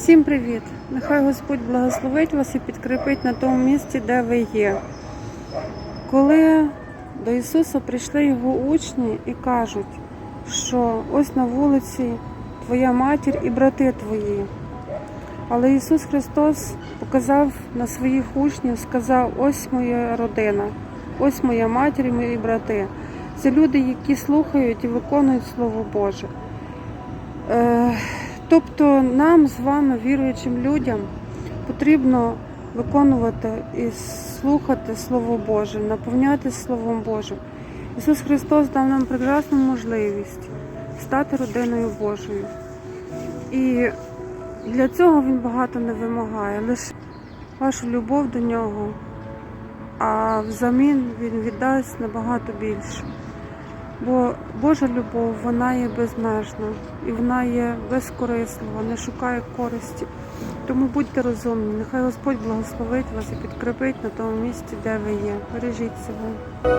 Всім привіт! Нехай Господь благословить вас і підкріпить на тому місці, де ви є. Коли до Ісуса прийшли його учні і кажуть, що ось на вулиці твоя матір і брати твої. Але Ісус Христос показав на своїх учнів, сказав: ось моя родина, ось моя матір і мої брати. Це люди, які слухають і виконують Слово Боже. Тобто нам з вами, віруючим людям, потрібно виконувати і слухати Слово Боже, наповняти Словом Божим. Ісус Христос дав нам прекрасну можливість стати родиною Божою. І для цього Він багато не вимагає, лише вашу любов до нього, а взамін Він віддасть набагато більше. Бо Божа любов, вона є безмежна і вона є безкорислива, не шукає користі. Тому будьте розумні, нехай Господь благословить вас і підкріпить на тому місці, де ви є. Бережіть себе.